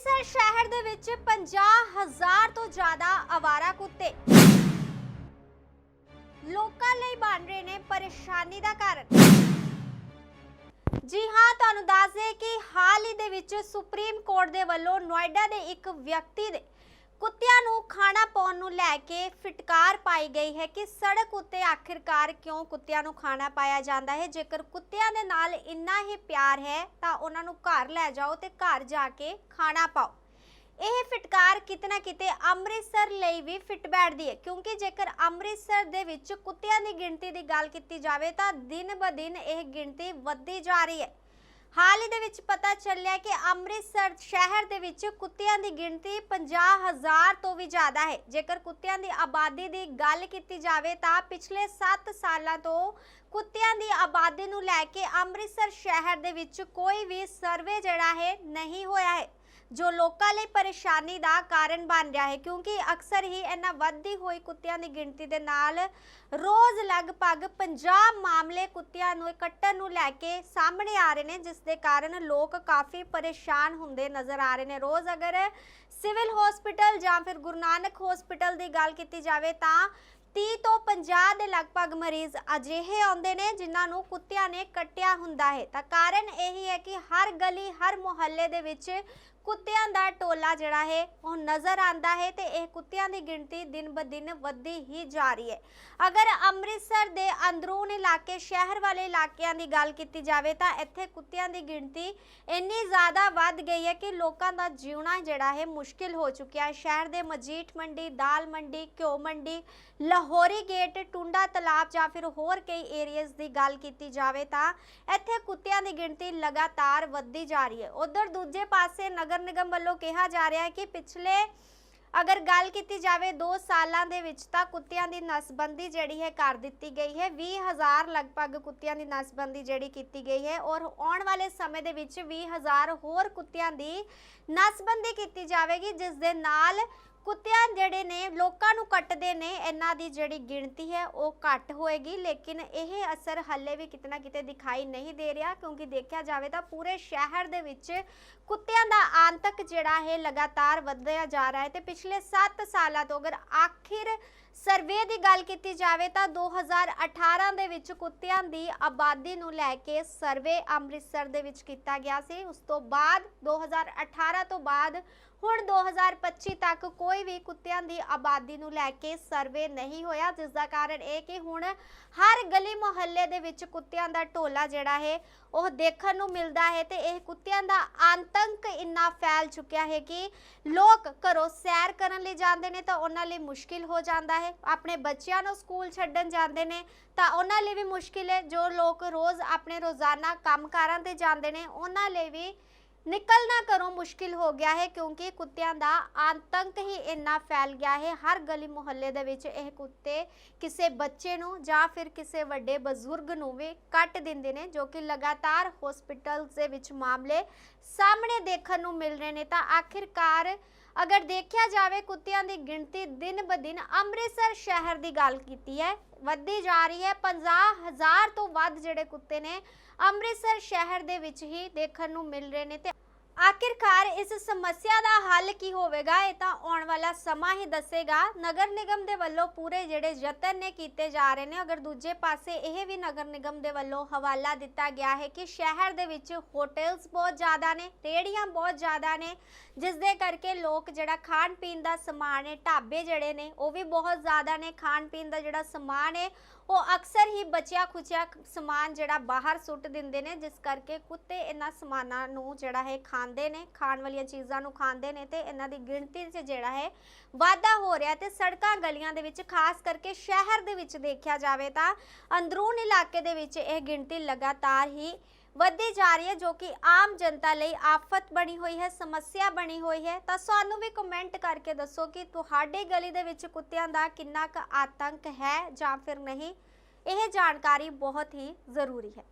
ਅੰਮ੍ਰਿਤਸਰ ਸ਼ਹਿਰ ਦੇ ਵਿੱਚ 50000 ਤੋਂ ਜ਼ਿਆਦਾ ਆਵਾਰਾ ਕੁੱਤੇ। ਲੋਕਾਂ ਲਈ ਬਣ ਰਹੇ ਨੇ ਪਰੇਸ਼ਾਨੀ ਦਾ ਕਾਰਨ। ਜੀ ਹਾਂ, ਤੁਹਾਨੂੰ ਦੱਸ ਦੇ ਕਿ ਹਾਲ ਹੀ ਦੇ ਵਿੱਚ ਸੁਪਰੀਮ ਕੋਰਟ ਦੇ ਵੱਲੋਂ ਨੋਇਡਾ ਦੇ ਇੱਕ ਵਿਅਕਤੀ ਦੇ ਕੁੱਤਿਆਂ ਨੂੰ ਖਾਣਾ ਪਾਉਣ ਨੂੰ ਲੈ ਕੇ ਫਿਟਕਾਰ ਪਾਈ ਗਈ ਹੈ ਕਿ ਸੜਕ ਉੱਤੇ ਆਖਿਰਕਾਰ ਕਿਉਂ ਕੁੱਤਿਆਂ ਨੂੰ ਖਾਣਾ ਪਾਇਆ ਜਾਂਦਾ ਹੈ? ਜੇਕਰ ਕੁੱਤਿਆਂ ਦੇ ਨਾਲ ਇੰਨਾ ਹੀ ਪਿਆਰ ਹੈ, ਤਾਂ ਉਹਨਾਂ ਨੂੰ ਘਰ ਲੈ ਜਾਓ ਤੇ ਘਰ ਜਾ ਕੇ ਖਾਣਾ ਪਾਓ। ਇਹ ਫਿਟਕਾਰ ਕਿਤੇ ਨਾ ਕਿਤੇ ਅੰਮ੍ਰਿਤਸਰ ਲਈ ਵੀ ਫਿੱਟ ਬੈਠਦੀ ਹੈ, ਕਿਉਂਕਿ ਜੇਕਰ ਅੰਮ੍ਰਿਤਸਰ ਦੇ ਵਿੱਚ ਕੁੱਤਿਆਂ ਦੀ ਗਿਣਤੀ ਦੀ ਗੱਲ ਕੀਤੀ ਜਾਵੇ ਤਾਂ ਦਿਨ ਬ ਦਿਨ ਇਹ ਗਿਣਤੀ ਵੱਧਦੀ ਜਾ ਰਹੀ ਹੈ। ਹਾਲ ਹੀ ਦੇ ਵਿੱਚ ਪਤਾ ਚੱਲਿਆ ਕਿ ਅੰਮ੍ਰਿਤਸਰ ਸ਼ਹਿਰ ਦੇ ਵਿੱਚ ਕੁੱਤਿਆਂ ਦੀ ਗਿਣਤੀ 50000 ਤੋਂ ਵੀ ਜ਼ਿਆਦਾ ਹੈ। ਜੇਕਰ ਕੁੱਤਿਆਂ ਦੀ ਆਬਾਦੀ ਦੀ ਗੱਲ ਕੀਤੀ ਜਾਵੇ ਤਾਂ ਪਿਛਲੇ 7 ਸਾਲਾਂ ਤੋਂ ਕੁੱਤਿਆਂ ਦੀ ਆਬਾਦੀ ਨੂੰ ਲੈ ਕੇ ਅੰਮ੍ਰਿਤਸਰ ਸ਼ਹਿਰ ਦੇ ਵਿੱਚ ਕੋਈ ਵੀ ਸਰਵੇ ਜਿਹੜਾ ਹੈ ਨਹੀਂ ਹੋਇਆ ਹੈ। ਜੋ ਲੋਕਾਂ ਲਈ ਪਰੇਸ਼ਾਨੀ ਦਾ ਕਾਰਨ ਬਣ ਰਿਹਾ ਹੈ, ਕਿਉਂਕਿ ਅਕਸਰ ਹੀ ਇਹਨਾਂ ਵੱਧਦੀ ਹੋਈ ਕੁੱਤਿਆਂ ਦੀ ਗਿਣਤੀ ਦੇ ਨਾਲ ਰੋਜ਼ ਲਗਭਗ 50 ਮਾਮਲੇ ਕੁੱਤਿਆਂ ਨੂੰ ਕੱਟਣ ਨੂੰ ਲੈ ਕੇ ਸਾਹਮਣੇ ਆ ਰਹੇ ਨੇ, ਜਿਸ ਦੇ ਕਾਰਨ ਲੋਕ ਕਾਫੀ ਪਰੇਸ਼ਾਨ ਹੁੰਦੇ ਨਜ਼ਰ ਆ ਰਹੇ ਨੇ। ਰੋਜ਼ ਅਗਰ ਸਿਵਲ ਹਸਪੀਟਲ ਜਾਂ ਫਿਰ ਗੁਰੂ ਨਾਨਕ ਹਸਪੀਟਲ ਦੀ ਗੱਲ ਕੀਤੀ ਜਾਵੇ ਤਾਂ 30 ਤੋਂ 50 ਦੇ ਲਗਭਗ ਮਰੀਜ਼ ਅਜਿਹੇ ਆਉਂਦੇ ਨੇ ਜਿਨ੍ਹਾਂ ਨੂੰ ਕੁੱਤਿਆਂ ਨੇ ਕੱਟਿਆ ਹੁੰਦਾ ਹੈ। ਤਾਂ ਕਾਰਨ ਇਹੀ ਹੈ ਕਿ ਹਰ ਗਲੀ, ਹਰ ਮੁਹੱਲੇ ਦੇ ਵਿੱਚ ਕੁੱਤਿਆਂ ਦਾ ਟੋਲਾ ਜਿਹੜਾ ਹੈ, ਉਹ ਨਜ਼ਰ ਆਂਦਾ ਹੈ ਤੇ ਇਹ ਕੁੱਤਿਆਂ ਦੀ ਗਿਣਤੀ ਦਿਨ ਬ ਦਿਨ ਵੱਧਦੀ ਹੀ ਜਾ ਰਹੀ ਹੈ। ਅਗਰ ਅੰਮ੍ਰਿਤਸਰ ਦੇ ਅੰਦਰੂਨ ਇਲਾਕੇ, ਸ਼ਹਿਰ ਵਾਲੇ ਇਲਾਕਿਆਂ ਦੀ ਗੱਲ ਕੀਤੀ ਜਾਵੇ ਤਾਂ ਇੱਥੇ ਕੁੱਤਿਆਂ ਦੀ ਗਿਣਤੀ ਇੰਨੀ ਜ਼ਿਆਦਾ ਵੱਧ ਗਈ ਹੈ ਕਿ ਲੋਕਾਂ ਦਾ ਜਿਉਣਾ ਜਿਹੜਾ ਹੈ ਮੁਸ਼ਕਿਲ ਹੋ ਚੁੱਕਿਆ ਹੈ। ਸ਼ਹਿਰ ਦੇ ਮਜੀਠ ਮੰਡੀ, ਦਾਲ ਮੰਡੀ, ਘਿਓ ਮੰਡੀ, ਲਾਹੌਰੀ ਗੇਟ, ਟੁੰਡਾ ਤਲਾਬ ਜਾਂ ਫਿਰ ਹੋਰ ਕਈ ਏਰੀਆਜ਼ ਦੀ ਗੱਲ ਕੀਤੀ ਜਾਵੇ ਤਾਂ ਇੱਥੇ ਕੁੱਤਿਆਂ ਦੀ ਗਿਣਤੀ ਲਗਾਤਾਰ ਵੱਧਦੀ ਜਾ ਰਹੀ ਹੈ। ਉਧਰ ਦੂਜੇ ਪਾਸੇ ਨਗਰ ਨਗਰ ਨਿਗਮ ਵੱਲੋਂ ਕਿਹਾ ਜਾ ਰਿਹਾ ਹੈ ਕਿ ਪਿਛਲੇ ਅਗਰ ਗੱਲ ਕੀਤੀ ਜਾਵੇ 2 ਸਾਲਾਂ ਦੇ ਵਿੱਚ ਤਾਂ ਕੁੱਤਿਆਂ ਦੀ ਨਸਬੰਦੀ ਜਿਹੜੀ ਹੈ ਕਰ ਦਿੱਤੀ ਗਈ ਹੈ। 20000 ਲਗਭਗ ਕੁੱਤਿਆਂ ਦੀ ਨਸਬੰਦੀ ਜਿਹੜੀ ਕੀਤੀ ਗਈ ਹੈ ਔਰ ਆਉਣ ਵਾਲੇ ਸਮੇਂ ਦੇ ਵਿੱਚ 20000 ਹੋਰ ਕੁੱਤਿਆਂ ਦੀ ਨਸਬੰਦੀ ਕੀਤੀ ਜਾਵੇਗੀ, ਜਿਸ ਦੇ ਨਾਲ ਕੁੱਤਿਆਂ ਜਿਹੜੇ ਨੇ, ਲੋਕਾਂ ਨੂੰ ਕੱਟਦੇ ਨੇ, ਇਹਨਾਂ ਦੀ ਜਿਹੜੀ ਗਿਣਤੀ ਹੈ ਉਹ ਘੱਟ ਹੋਏਗੀ, ਲੇਕਿਨ ਇਹ ਅਸਰ ਹੱਲੇ ਵੀ ਕਿਤਨਾ ਕਿਤੇ ਦਿਖਾਈ ਨਹੀਂ ਦੇ ਰਿਹਾ, ਕਿਉਂਕਿ ਦੇਖਿਆ ਜਾਵੇ ਤਾਂ ਪੂਰੇ ਸ਼ਹਿਰ ਦੇ ਵਿੱਚ ਕੁੱਤਿਆਂ ਦਾ ਆਂਤਕ ਜਿਹੜਾ ਹੈ ਲਗਾਤਾਰ ਵਧਿਆ ਜਾ ਰਿਹਾ ਹੈ ਤੇ ਪਿਛਲੇ 7 ਸਾਲਾਂ ਤੋਂ ਅਗਰ ਆਖਿਰ ਸਰਵੇ ਦੀ ਗੱਲ ਕੀਤੀ ਜਾਵੇ ਤਾਂ 2018 ਦੇ ਵਿੱਚ ਕੁੱਤਿਆਂ ਦੀ ਆਬਾਦੀ ਨੂੰ ਲੈ ਕੇ ਸਰਵੇ ਅੰਮ੍ਰਿਤਸਰ ਦੇ ਵਿੱਚ ਕੀਤਾ ਗਿਆ ਸੀ। ਉਸ ਤੋਂ ਬਾਅਦ 2018 ਤੋਂ ਬਾਅਦ ਹੁਣ 2025 ਤੱਕ ਕੋਈ ਵੀ ਕੁੱਤਿਆਂ ਦੀ ਆਬਾਦੀ ਨੂੰ ਲੈ ਕੇ ਸਰਵੇ ਨਹੀਂ ਹੋਇਆ, ਜਿਸ ਦਾ ਕਾਰਨ ਇਹ ਕਿ ਹੁਣ ਹਰ ਗਲੀ ਮੁਹੱਲੇ ਦੇ ਵਿੱਚ ਕੁੱਤਿਆਂ ਦਾ ਢੋਲਾ ਜਿਹੜਾ ਹੈ, ਉਹ ਦੇਖਣ ਨੂੰ ਮਿਲਦਾ ਹੈ ਤੇ ਇਹ ਕੁੱਤਿਆਂ ਦਾ ਆਤੰਕ ਇੰਨਾ ਫੈਲ ਚੁੱਕਿਆ ਹੈ ਕਿ ਲੋਕ ਘਰੋਂ ਸੈਰ ਕਰਨ ਲਈ ਜਾਂਦੇ ਨੇ ਤਾਂ ਉਹਨਾਂ ਲਈ ਮੁਸ਼ਕਿਲ ਹੋ ਜਾਂਦਾ ਹੈ, ਆਪਣੇ ਬੱਚਿਆਂ ਨੂੰ ਸਕੂਲ ਛੱਡਣ ਜਾਂਦੇ ਨੇ, ਤਾਂ ਉਹਨਾਂ ਲਈ ਵੀ ਮੁਸ਼ਕਿਲ ਹੈ। ਜੋ ਲੋਕ ਰੋਜ਼ ਆਪਣੇ ਰੋਜ਼ਾਨਾ ਕੰਮਕਾਰਾਂ ਤੇ ਜਾਂਦੇ ਨੇ, ਉਹਨਾਂ ਲਈ ਵੀ ਨਿਕਲਣਾ ਘਰੋਂ ਮੁਸ਼ਕਿਲ ਹੋ ਗਿਆ ਹੈ ਕਿਉਂਕਿ ਕੁੱਤਿਆਂ ਦਾ ਆਤੰਕ ਹੀ ਇੰਨਾ ਫੈਲ ਗਿਆ ਹੈ। ਹਰ ਗਲੀ ਮੁਹੱਲੇ ਦੇ ਵਿੱਚ ਇਹ ਕੁੱਤੇ ਕਿਸੇ ਬੱਚੇ ਨੂੰ ਜਾਂ ਫਿਰ ਕਿਸੇ ਵੱਡੇ ਬਜ਼ੁਰਗ ਨੂੰ ਵੀ ਕੱਟ ਦਿੰਦੇ ਨੇ, ਜੋ ਕਿ ਲਗਾਤਾਰ ਹਸਪੀਟਲਸ ਦੇ ਵਿੱਚ ਮਾਮਲੇ ਸਾਹਮਣੇ ਦੇਖਣ ਨੂੰ ਮਿਲ ਰਹੇ ਨੇ। ਤਾਂ ਆਖਿਰਕਾਰ ਅਗਰ ਦੇਖਿਆ ਜਾਵੇ ਕੁੱਤਿਆਂ ਦੀ ਗਿਣਤੀ ਦਿਨ ਬ ਦਿਨ ਅੰਮ੍ਰਿਤਸਰ ਸ਼ਹਿਰ ਦੀ ਗੱਲ ਕੀਤੀ ਹੈ ਵੱਧਦੀ ਜਾ ਰਹੀ ਹੈ। 50000 ਤੋਂ ਵੱਧ ਜਿਹੜੇ ਕੁੱਤੇ ਨੇ ਅੰਮ੍ਰਿਤਸਰ ਸ਼ਹਿਰ ਦੇ ਵਿੱਚ ਹੀ ਦੇਖਣ ਨੂੰ ਮਿਲ ਰਹੇ ਨੇ ਤੇ ਆਖਿਰਕਾਰ ਇਸ ਸਮੱਸਿਆ ਦਾ ਹੱਲ ਕੀ ਹੋਵੇਗਾ? ਇਹ ਤਾਂ ਆਉਣ ਵਾਲਾ ਸਮਾਂ ਹੀ ਦੱਸੇਗਾ। ਨਗਰ ਨਿਗਮ ਦੇ ਵੱਲੋਂ ਪੂਰੇ ਜਿਹੜੇ ਯਤਨ ਨੇ ਕੀਤੇ ਜਾ ਰਹੇ ਨੇ, ਅਗਰ ਦੂਜੇ ਪਾਸੇ ਇਹ ਵੀ ਨਗਰ ਨਿਗਮ ਦੇ ਵੱਲੋਂ ਹਵਾਲਾ ਦਿੱਤਾ ਗਿਆ ਹੈ ਕਿ ਸ਼ਹਿਰ ਦੇ ਵਿੱਚ ਹੋਟਲਸ ਬਹੁਤ ਜ਼ਿਆਦਾ ਨੇ ਰੇੜੀਆਂ ਬਹੁਤ ਜ਼ਿਆਦਾ ਨੇ ਜਿਸ ਦੇ ਕਰਕੇ ਲੋਕ ਜਿਹੜਾ ਖਾਣ ਪੀਣ ਦਾ ਸਮਾਨ ਹੈ, ਢਾਬੇ ਜਿਹੜੇ ਨੇ, ਉਹ ਵੀ ਬਹੁਤ ਜ਼ਿਆਦਾ ਨੇ। ਖਾਣ ਪੀਣ ਦਾ ਜਿਹੜਾ ਸਮਾਨ ਹੈ ਉਹ ਅਕਸਰ ਹੀ ਬਚਿਆ ਖੁਚਿਆ ਸਮਾਨ ਜਿਹੜਾ ਬਾਹਰ ਸੁੱਟ ਦਿੰਦੇ ਨੇ, ਜਿਸ ਕਰਕੇ ਕੁੱਤੇ ਇਹਨਾਂ ਸਮਾਨਾਂ ਨੂੰ ਜਿਹੜਾ ਹੈ ਖਾਂਦੇ ਨੇ, ਖਾਣ ਵਾਲੀਆਂ ਚੀਜ਼ਾਂ ਨੂੰ ਖਾਂਦੇ ਨੇ ਤੇ ਇਹਨਾਂ ਦੀ ਗਿਣਤੀ 'ਚ ਜਿਹੜਾ ਹੈ ਵਾਧਾ ਹੋ ਰਿਹਾ ਤੇ ਸੜਕਾਂ ਗਲੀਆਂ ਦੇ ਵਿੱਚ, ਖਾਸ ਕਰਕੇ ਸ਼ਹਿਰ ਦੇ ਵਿੱਚ ਦੇਖਿਆ ਜਾਵੇ ਤਾਂ ਅੰਦਰੂਨ ਇਲਾਕੇ ਦੇ ਵਿੱਚ ਇਹ ਗਿਣਤੀ ਲਗਾਤਾਰ ਹੀ ਵੱਧਦੀ ਜਾ ਰਹੀ ਹੈ, ਜੋ ਕਿ ਆਮ ਜਨਤਾ ਲਈ ਆਫਤ ਬਣੀ ਹੋਈ ਹੈ, ਸਮੱਸਿਆ ਬਣੀ ਹੋਈ ਹੈ। ਤਾਂ ਸਾਨੂੰ ਵੀ ਕਮੈਂਟ ਕਰਕੇ ਦੱਸੋ ਕਿ ਤੁਹਾਡੇ ਗਲੀ ਦੇ ਵਿੱਚ ਕੁੱਤਿਆਂ ਦਾ ਕਿੰਨਾ ਕੁ ਆਤੰਕ ਹੈ ਜਾਂ ਫਿਰ ਨਹੀਂ। ਇਹ ਜਾਣਕਾਰੀ ਬਹੁਤ ਹੀ ਜ਼ਰੂਰੀ ਹੈ।